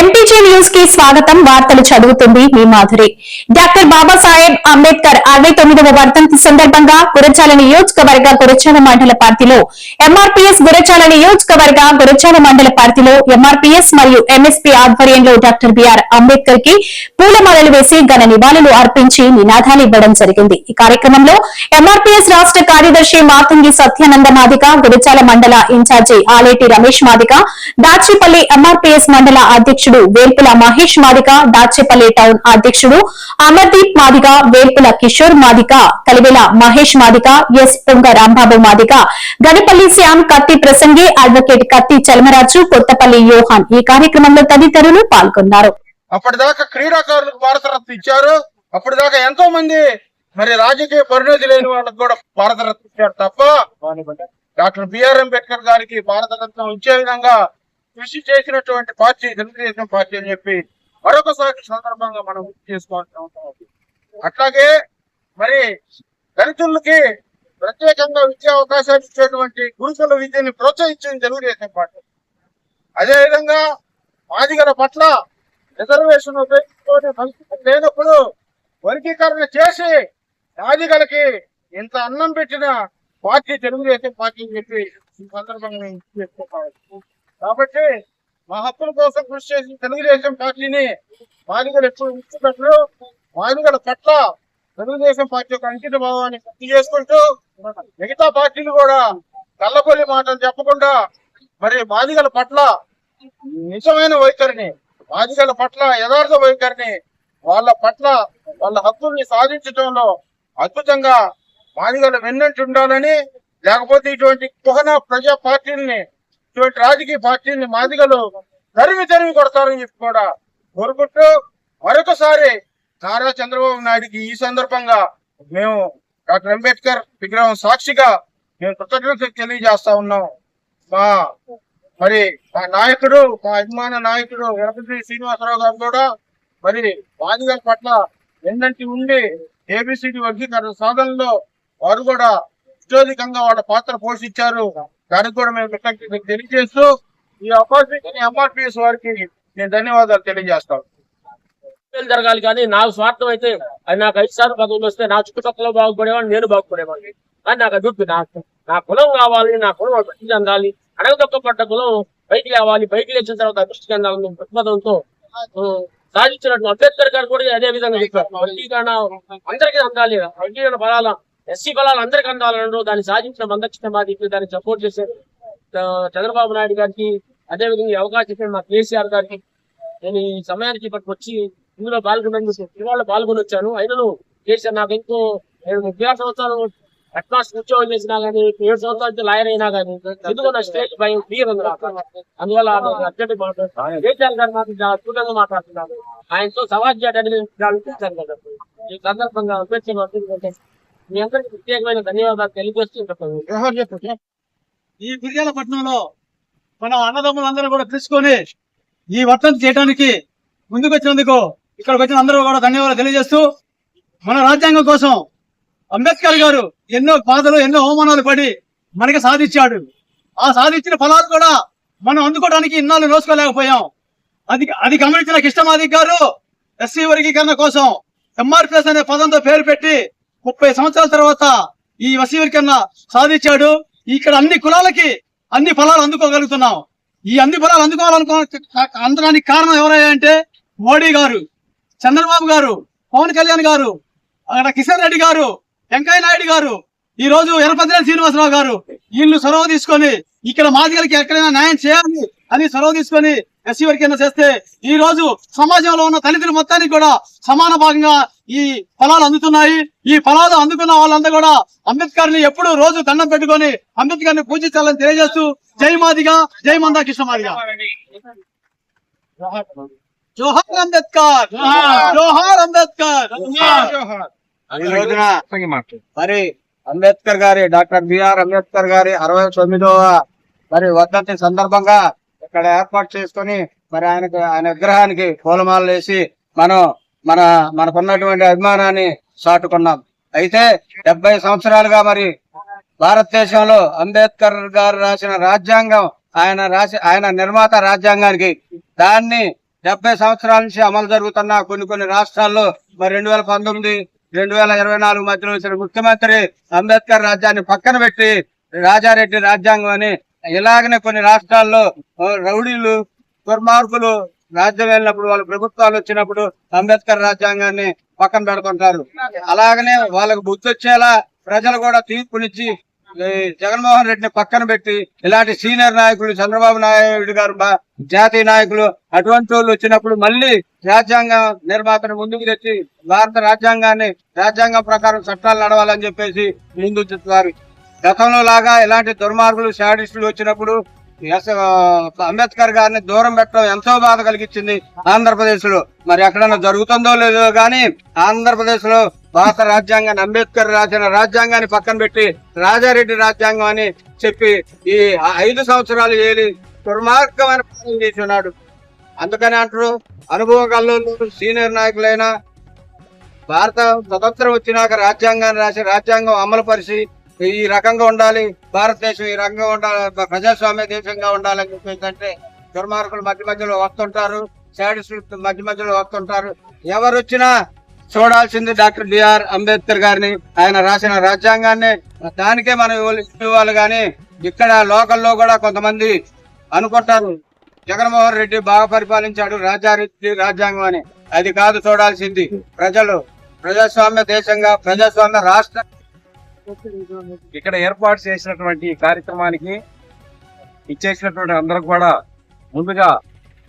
MPG న్యూస్కి స్వాగతం. వార్తలు చదువుతుంది మీ మాధురి డాక్టర్ బాబాసాహెబ్ అంబేద్కర్ అరవై తొమ్మిదవ వర్ధంతి సందర్భంగా గురచాల నియోజకవర్గ గురచాల మండల పార్టీలో ఎంఆర్పీఎస్ గురచాల నియోజకవర్గ గురచాల మండల పార్టీలో ఎంఆర్పీఎస్ మరియు ఎంఎస్పీ ఆధ్వర్యంలో డాక్టర్ బిఆర్ అంబేద్కర్కి పూలమాలలు వేసి ఘన నివాళులు అర్పించి నినాదాలు ఇవ్వడం జరిగింది. ఈ కార్యక్రమంలో ఎంఆర్పీఎస్ రాష్ట్ర కార్యదర్శి మాతంగి సత్యానంద మాదిక గురచాల మండల ఇన్ఛార్జి ఆలేటి రమేష్ మాదిక దాచిపల్లి ఎంఆర్పీఎస్ మండల అధ్యక్షుడు వేల్పుల మహేష్ మాదిక దాచేపల్లి టౌన్ అధ్యక్షుడు అమర్దీప్ మాదిక వేల్పుల కిషోర్ మాదిక కలివేల మహేష్ మాదిక ఎస్ పొంగ రాంబాబు మాదిక గనిపల్లి శ్యామ్ కత్తి ప్రసంగి అడ్వకేట్ కత్తి చలమరాజు కొత్తపల్లి యోహాన్ ఈ కార్యక్రమంలో తదితరులు పాల్గొన్నారు. అప్పటిదాకా క్రీడాకారులకు భారతరత్న ఇచ్చారు. అప్పటిదాకా ఎంతో మంది మరి రాజకీయ పరిణతి లేని వాళ్ళకి కూడా భారతరత్న ఇచ్చారు తప్ప డాక్టర్ బిఆర్ అంబేద్కర్ గారికి భారతరత్నం ఇచ్చే విధంగా కృషి చేసినటువంటి పార్టీ తెలుగుదేశం పార్టీ అని చెప్పి మరొకసారి సందర్భంగా మనం గుర్తు చేసుకోవాల్సిన అవసరం ఉంది. అట్లాగే మరి దళితులకి ప్రత్యేకంగా విద్యా అవకాశాలు ఇచ్చేటువంటి గురుకుల విద్యని ప్రోత్సహించింది తెలుగుదేశం పార్టీ అదే విధంగా మాదిగల పట్ల రిజర్వేషన్ ఉపయోగించుకొని పరిస్థితి లేనప్పుడు వర్గీకరణ చేసి మాదిగలకి ఇంత అన్నం పెట్టిన పార్టీ తెలుగుదేశం పార్టీ అని చెప్పి ఈ సందర్భంగా మేము గుర్తు చేసుకోవాలి కాబట్టి మా హక్కుల కోసం కృషి చేసిన తెలుగుదేశం పార్టీని మాదిగలు ఎప్పుడు విడిచిపెట్టరు. మాదిగల పట్ల తెలుగుదేశం పార్టీ యొక్క అంకిత భావాన్ని గుర్తు చేసుకుంటూ మిగతా పార్టీలు కూడా కళ్ళబొల్లి మాటలు చెప్పకుండా మరి మాదిగల పట్ల నిజమైన వైఖరిని బాధితుల పట్ల యథార్థ వైఖరిని వాళ్ళ పట్ల వాళ్ళ హక్కుల్ని సాధించడంలో అద్భుతంగా బాధితులు వెన్నంటి ఉండాలని లేకపోతే ఇటువంటి కుహన ప్రజా పార్టీలని ఇటువంటి రాజకీయ పార్టీని మాదిగలు తరిమి తరిమి కొడతారని చెప్పి కూడా కోరుకుంటూ మరొకసారి నారా చంద్రబాబు నాయుడికి ఈ సందర్భంగా మేము డాక్టర్ అంబేద్కర్ విగ్రహం సాక్షిగా మేము కృతజ్ఞతలు తెలియజేస్తా ఉన్నాం. మా మరి మా నాయకుడు మా అభిమాన నాయకుడు గణపతి శ్రీనివాసరావు గారు కూడా మరి బాధితుల పట్ల ఎండంటి ఉండి ఏబిసిడి వర్గీకరణ సాధనలో వారు కూడా అత్యధికంగా వాళ్ళ పాత్ర పోషించారు. దానికి కూడా మేము కృతజ్ఞతలు తెలియజేస్తూ ఈ అపార్ట్మెంట్ ఎంఆర్పిఎస్ వారికి నేను ధన్యవాదాలు తెలియజేస్తాను. జరగాలి కానీ నాకు స్వార్థం అయితే అది నాకు ఐదు సార్లు పదవులు వస్తే నా చుట్టుపక్కల బాగుపడేవాడిని నేను బాగుపడేవాడిని. కానీ నాకు అభివృద్ధి నాకు నా కులం కావాలి నా కులం అభివృద్ధి చెందాలి అడగదొక్కపడ్డ కులం బయటికి రావాలి బయటికి వచ్చిన తర్వాత అభివృద్ధి చెందాలని ప్రతిపదంతో సాధించినట్టు అంబేద్కర్ గారు కూడా అదే విధంగా చెప్పారు. వర్గీకరణ అందరికీ అందాలి వర్గీకరణ పదాల ఎస్సీ బలాలు అందరికి అందాలన్నారు. దాన్ని సాధించిన మందక్షిణ మాదికి దాన్ని సపోర్ట్ చేశారు. చంద్రబాబు నాయుడు గారికి అదేవిధంగా అవకాశం ఇచ్చిన మా కేసీఆర్ గారికి నేను ఈ సమయానికి ఇప్పటికి వచ్చి ఇందులో పాల్గొన్నందుకు ఇవాళ పాల్గొని వచ్చాను అయినను కేసీఆర్ నాకు ఎంతో నేను ముప్పై ఆరు సంవత్సరాలు అట్మాస్ ఉద్యోగం చేసినా కానీ ఏడు సంవత్సరాలు లాయర్ అయినా కానీ ఎందుకో నా స్టేజ్ భయం క్లియర్ ఉంది అందువల్ల అర్జెంట్ మాట్లాడుతున్నాను కేసీఆర్ గారు మాత్రం అద్భుతంగా మాట్లాడుతున్నాను ఆయనతో సవాల్ చేయడానికి అనిపించాను కదా. ఈ సందర్భంగా ఉపేక్ష మీ అందరికీ ప్రత్యేకమైన ధన్యవాదాలు తెలియజేస్తూ ఈ గురిజాల పట్టణంలో మన అన్నదమ్ములందరూ కూడా తీసుకొని ఈ వర్తం చేయడానికి ముందుకు వచ్చినందుకు ఇక్కడికి వచ్చిన అందరూ కూడా ధన్యవాదాలు తెలియజేస్తూ మన రాజ్యాంగం కోసం అంబేద్కర్ గారు ఎన్నో బాధలు ఎన్నో అవమానాలు పడి మనకి సాధించాడు. ఆ సాధించిన ఫలాలు కూడా మనం అందుకోవడానికి ఇన్నాళ్ళు నోసుకోలేకపోయాం అది అది గమనించిన కిష్టమాది గారు ఎస్సీ వర్గీకరణ కోసం ఎంఆర్పిఎస్ అనే పదంతో పేరు పెట్టి ముప్పై సంవత్సరాల తర్వాత ఈ ఎస్సీ సాధించాడు. ఇక్కడ అన్ని కులాలకి అన్ని ఫలాలు అందుకోగలుగుతున్నాం. ఈ అన్ని ఫలాలు అందుకోవాలనుకో అందడానికి కారణం ఎవరయ్యాయంటే మోడీ గారు చంద్రబాబు గారు పవన్ కళ్యాణ్ గారు అక్కడ కిషన్ రెడ్డి గారు వెంకయ్య నాయుడు గారు ఈ రోజు ఎనపతిరేని శ్రీనివాసరావు గారు వీళ్ళు చొరవ తీసుకొని ఇక్కడ మాదిగలకి ఎక్కడైనా న్యాయం చేయాలి అని చొరవ తీసుకొని ఎస్సీ వర్గీకరణ చేస్తే ఈ రోజు సమాజంలో ఉన్న తల్లిదండ్రులు మొత్తానికి కూడా సమాన భాగంగా ఈ ఫలాలు అందుతున్నాయి. ఈ ఫలాలు అందుకున్న వాళ్ళంతా కూడా అంబేద్కర్ని ఎప్పుడు రోజు దండం పెట్టుకొని అంబేద్కర్ని పూజించాలని తెలియజేస్తూ జై మాదిగా జై మందా కృష్ణ మాదిగా. జోహార్ అంబేద్కర్ జోహార్. అంబేద్కర్. మరి అంబేద్కర్ గారి డాక్టర్ బిఆర్ అంబేద్కర్ గారి అరవై తొమ్మిదవ మరి వర్ధంతి సందర్భంగా ఇక్కడ ఏర్పాటు చేసుకొని మరి ఆయనకు ఆయన విగ్రహానికి పూలమాలలు వేసి మనం మన మనకున్నటువంటి అభిమానాన్ని చాటుకున్నాం. అయితే డెబ్బై సంవత్సరాలుగా మరి భారతదేశంలో అంబేద్కర్ గారు రాసిన రాజ్యాంగం ఆయన రాసి ఆయన నిర్మాత రాజ్యాంగానికి దాన్ని డెబ్బై సంవత్సరాల నుంచి అమలు జరుగుతున్న కొన్ని కొన్ని రాష్ట్రాల్లో మరి రెండు వేల పంతొమ్మిది రెండు వేల ఇరవై నాలుగు మధ్యలో వచ్చిన ముఖ్యమంత్రి అంబేద్కర్ రాజ్యాన్ని పక్కన పెట్టి రాజారెడ్డి రాజ్యాంగం అని ఇలాగనే కొన్ని రాష్ట్రాల్లో రౌడీలు దుర్మార్గులు రాజ్యం వెళ్ళినప్పుడు వాళ్ళ ప్రభుత్వాలు వచ్చినప్పుడు అంబేద్కర్ రాజ్యాంగాన్ని పక్కన పెడుకుంటారు అలాగనే వాళ్ళకు బుద్ధి వచ్చేలా ప్రజలు కూడా తీర్పునిచ్చి జగన్మోహన్ రెడ్డిని పక్కన పెట్టి ఇలాంటి సీనియర్ నాయకులు చంద్రబాబు నాయుడు గారు బా- జాతీయ నాయకులు అటువంటి వాళ్ళు వచ్చినప్పుడు మళ్ళీ రాజ్యాంగ నిర్మాతను ముందుకు తెచ్చి భారత రాజ్యాంగాన్ని రాజ్యాంగం ప్రకారం చట్టాలు నడవాలని చెప్పేసి ముందు చెప్తారు. గతంలో లాగా ఇలాంటి దుర్మార్గులు శాడిస్టులు వచ్చినప్పుడు ఎస్ అంబేద్కర్ గారిని దూరం పెట్టడం ఎంతో బాధ కలిగించింది ఆంధ్రప్రదేశ్లో మరి ఎక్కడన్నా జరుగుతుందో లేదో గానీ ఆంధ్రప్రదేశ్లో భారత రాజ్యాంగాన్ని అంబేద్కర్ రాసిన రాజ్యాంగాన్ని పక్కన పెట్టి రాజారెడ్డి రాజ్యాంగం అని చెప్పి ఈ ఐదు సంవత్సరాలు ఏలి దుర్మార్గమైన పాలన చేసి ఉన్నాడు అందుకని అంటారు అనుభవం కల్లోళ్ళు సీనియర్ నాయకులైన భారత స్వతంత్రం వచ్చినాక రాజ్యాంగాన్ని రాసి రాజ్యాంగం అమలు పరిచి ఈ రకంగా ఉండాలి. భారతదేశం ఈ రకంగా ఉండాలి. ప్రజాస్వామ్య దేశంగా ఉండాలని చెప్పేసి అంటే దుర్మార్గులు మధ్య మధ్యలో వస్తుంటారు. శాడిస్టులు మధ్య మధ్యలో వస్తుంటారు. ఎవరు వచ్చినా చూడాల్సింది డాక్టర్ బిఆర్ అంబేద్కర్ గారిని. ఆయన రాసిన రాజ్యాంగాన్ని. దానికే మనం ఇవ్వాలి కానీ ఇక్కడ లోకల్లో కూడా కొంతమంది అనుకుంటారు. జగన్మోహన్ రెడ్డి బాగా పరిపాలించాడు రాజారెడ్డి రాజ్యాంగం అని. అది కాదు చూడాల్సింది. ప్రజలు ప్రజాస్వామ్య దేశంగా ప్రజాస్వామ్య రాష్ట్ర ఇక్కడ ఏర్పాటు చేసినటువంటి కార్యక్రమానికి ఇచ్చేసినటువంటి అందరూ కూడా ముందుగా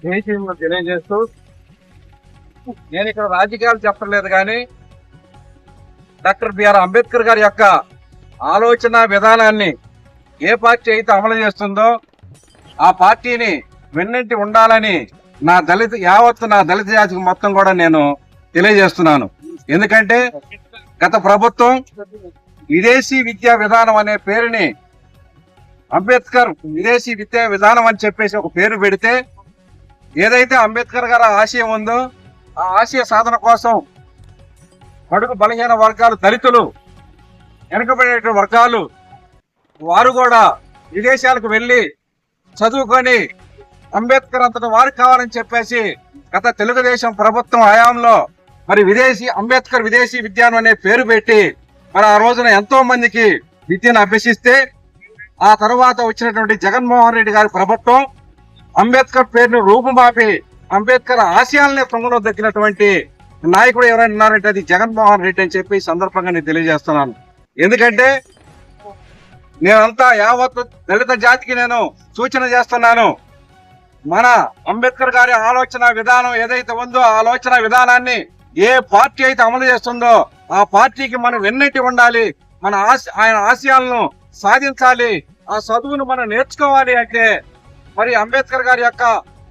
జయశీలను తెలియజేస్తూ నేను ఇక్కడ రాజకీయాలు చెప్పలేదు కానీ డాక్టర్ బిఆర్ అంబేద్కర్ గారి యొక్క ఆలోచన విధానాన్ని ఏ పార్టీ అయితే అమలు చేస్తుందో ఆ పార్టీని వెన్నంటి ఉండాలని నా దళిత యావత్తు నా దళిత జాతికి మొత్తం కూడా నేను తెలియజేస్తున్నాను. ఎందుకంటే గత ప్రభుత్వం విదేశీ విద్యా విధానం అనే పేరుని అంబేద్కర్ విదేశీ విద్యా విధానం అని చెప్పేసి ఒక పేరు పెడితే ఏదైతే అంబేద్కర్ గారు ఆశయం ఉందో ఆ ఆశయ సాధన కోసం బడుగు బలహీన వర్గాలు దళితులు వెనుకబడే వర్గాలు వారు కూడా విదేశాలకు వెళ్ళి చదువుకొని అంబేద్కర్ అంతటి వారు కావాలని చెప్పేసి గత తెలుగుదేశం ప్రభుత్వం హయాంలో మరి విదేశీ అంబేద్కర్ విదేశీ విద్యానం అనే పేరు పెట్టి మరి ఆ రోజున ఎంతో మందికి విద్యను అభ్యసిస్తే ఆ తర్వాత వచ్చినటువంటి జగన్మోహన్ రెడ్డి గారి ప్రభుత్వం అంబేద్కర్ పేరును రూపుమాపి అంబేద్కర్ ఆశయాలనే తొంగలో దక్కినటువంటి నాయకుడు ఎవరైనా ఉన్నారంటే అది జగన్మోహన్ రెడ్డి అని చెప్పి సందర్భంగా నేను తెలియజేస్తున్నాను. ఎందుకంటే నేనంతా యావత్ దళిత జాతికి నేను సూచన చేస్తున్నాను. మన అంబేద్కర్ గారి ఆలోచన విధానం ఏదైతే ఉందో ఆలోచన విధానాన్ని ఏ పార్టీ అయితే అమలు చేస్తుందో ఆ పార్టీకి మనం వెన్నటి ఉండాలి. మన ఆయన ఆశయాలను సాధించాలి. ఆ చదువును మనం నేర్చుకోవాలి అంటే మరి అంబేద్కర్ గారి యొక్క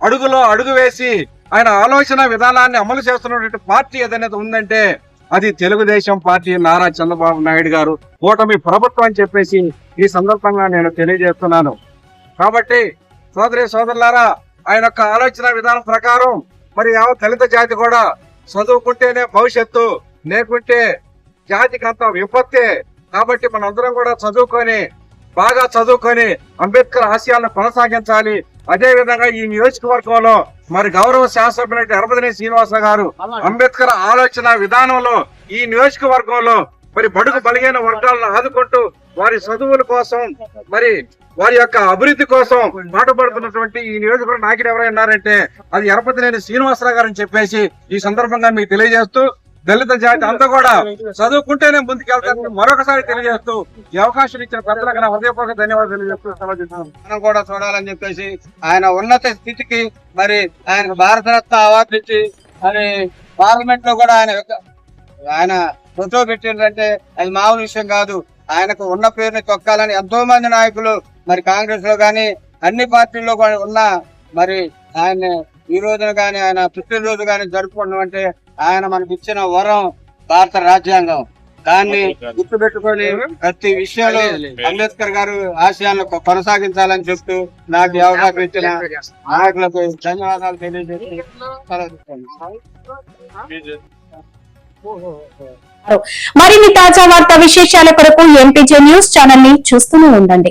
అడుగులో అడుగు వేసి ఆయన ఆలోచన విధానాన్ని అమలు చేస్తున్నటువంటి పార్టీ ఏదైనా ఉందంటే అది తెలుగుదేశం పార్టీ నారా చంద్రబాబు నాయుడు గారు కూటమి ప్రభుత్వం అని చెప్పేసి ఈ సందర్భంగా నేను తెలియజేస్తున్నాను. కాబట్టి సోదరి సోదరులారా ఆయన యొక్క ఆలోచన విధానం ప్రకారం మరి యావ దళిత జాతి కూడా చదువుకుంటేనే భవిష్యత్తు లేకుంటే జాతికి అంత విపత్తే. కాబట్టి మనందరం కూడా చదువుకొని బాగా చదువుకొని అంబేద్కర్ ఆశయాలను కొనసాగించాలి. అదే విధంగా ఈ నియోజకవర్గంలో మరి గౌరవ శాసనసభ్యులైన ఎరపతిని శ్రీనివాస గారు అంబేద్కర్ ఆలోచన విధానంలో ఈ నియోజకవర్గంలో మరి బడుగు బలిగిన వర్గాలను ఆదుకుంటూ వారి చదువుల కోసం మరి వారి యొక్క అభివృద్ధి కోసం పాటుపడుతున్నటువంటి ఈ నియోజకవర్గ నాయకుడు ఎవరైనా ఉన్నారంటే అది ఎరపతినేని శ్రీనివాసరావు గారు అని చెప్పేసి ఈ సందర్భంగా మీకు తెలియజేస్తూ దళిత జాతి అంతా కూడా చదువుకుంటేనే ముందుకెళ్తారని మరొకసారి తెలియజేస్తూ ఈ అవకాశం ఇచ్చిన పెద్దలకు నా హృదయపూర్వక ధన్యవాదాలు తెలియజేస్తూ మనం కూడా చూడాలని చెప్పేసి ఆయన ఉన్నత స్థితికి మరి ఆయన భారతరత్న అవార్డు ఇచ్చి మరి పార్లమెంట్లో కూడా ఆయన ఆయన ఫోటో పెట్టిందంటే అది మామూలు విషయం కాదు. ఆయనకు ఉన్న పేరుని తొక్కాలని ఎంతో మంది నాయకులు మరి కాంగ్రెస్లో కానీ అన్ని పార్టీల్లో కూడా ఉన్న మరి ఆయన ఈ రోజున కానీ ఆయన పుట్టినరోజు కానీ జరుపుకోవడం అంటే ఆయన మనకి ఇచ్చిన వరం భారత రాజ్యాంగం. దాన్ని గుర్తుపెట్టుకొని ప్రతి విషయంలో అంబేద్కర్ గారు ఆశయాలను కొనసాగించాలని చెప్తూ నాకు అవకాశం ఇచ్చిన నాయకులకు ధన్యవాదాలు తెలియజేస్తూ సెలవు తీసుకుంటున్నాను. మరిన్ని తాజా వార్తా విశేషాల కొరకు ఎంపీజే న్యూస్ ఛానల్ని చూస్తూనే ఉండండి.